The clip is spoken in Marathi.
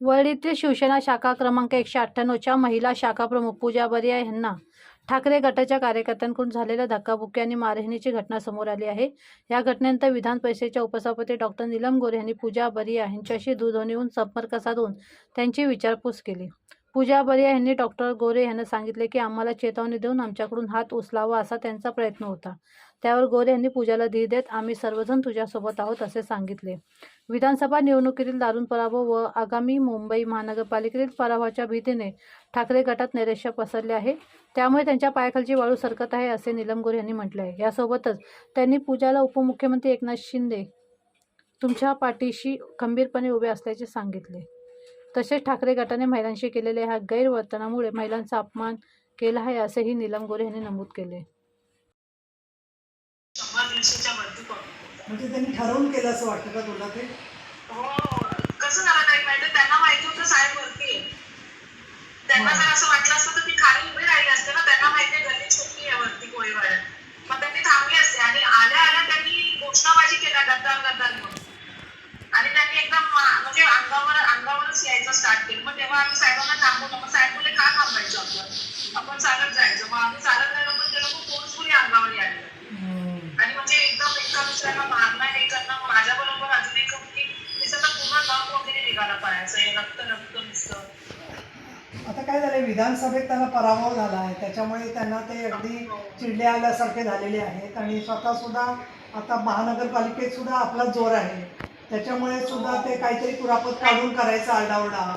वरळीतील शिवसेना शाखा क्रमांक एकशे अठ्ठ्याण्णवच्या महिला शाखा प्रमुख पूजा बरिया यांना ठाकरे गटाच्या कार्यकर्त्यांकडून झालेल्या धक्काबुक्की आणि मारहाणीची घटना समोर आली आहे. या घटनेनंतर विधान परिषदेच्या उपसभापती डॉक्टर नीलम गोरे यांनी पूजा बरिया यांच्याशी दूरध्वनीहून संपर्क साधून त्यांची विचारपूस केली. पूजा बरिया यांनी डॉक्टर गोरे यांना सांगितले की आम्हाला चेतावणी देऊन आमच्याकडून हात उचलावा असा त्यांचा प्रयत्न होता. त्यावर गोरे यांनी पूजाला धीर देत आम्ही सर्वजण तुझ्यासोबत आहोत असे सांगितले. विधानसभा निवडणुकीतील दारुण पराभव व आगामी मुंबई महानगरपालिकेतील पराभवाच्या भीतीने ठाकरे गटात नैराश्य पसरले आहे. त्यामुळे त्यांच्या पायाखालची वाळू सरकत आहे असे निलम गोरे यांनी म्हटले आहे. यासोबतच त्यांनी पूजाला उपमुख्यमंत्री एकनाथ शिंदे तुमच्या पाठीशी खंबीरपणे उभे असल्याचे सांगितले. तसेच ठाकरे गटाने महिलांशी केलेल्या ह्या गैरवर्तनामुळे महिलांचा अपमान केला आहे असेही निलम गोरे यांनी नमूद केले. शंभर दीडशेच्या वरती कमी म्हणजे त्यांनी ठरवून केलं असं वाटतं का तुला ते? कसं झालं नाही माहिती? त्यांना माहिती होतं साहेब वरती. आहे. त्यांना जर असं वाटलं असतं तर मी खाली उभी राहिली असते ना. त्यांना माहिती आहे गल्ली छोटी आहे वरती कोळीवाड्यात. मग त्यांनी थांबली असते. आणि आल्या आल्या त्यांनी घोषणाबाजी केल्या गद्दार गद्दार म्हणून. आणि त्यांनी एकदम म्हणजे अंगावर अंगावरच यायचं स्टार्ट केलं. मग तेव्हा आम्ही साहेबांना थांबवलं. मग साहेब बोलले का थांबायचं आपण? आपण चालत जायचं. मग आम्ही चालत राहिलो पण ते लोक फोर्सफुली अंगावर आले आणि म्हणजे एकदम एका दुसऱ्याला मारणं हे करणं माझ्या बरोबर अजून एक तिचं पूर्ण दम वगैरे निघाला पायाचं. हे रक्त रक्त नुसतं. आता काय झालंय? विधानसभेत त्यांना पराभव झाला आहे. त्याच्यामुळे त्यांना ते अगदी चिडले आल्यासारखे झालेले आहेत. आणि स्वतः सुद्धा आता महानगरपालिकेत सुद्धा आपला जोर आहे. त्याच्यामुळे सुद्धा ते काहीतरी कुरापत काढून करायचा आरडाओरडा.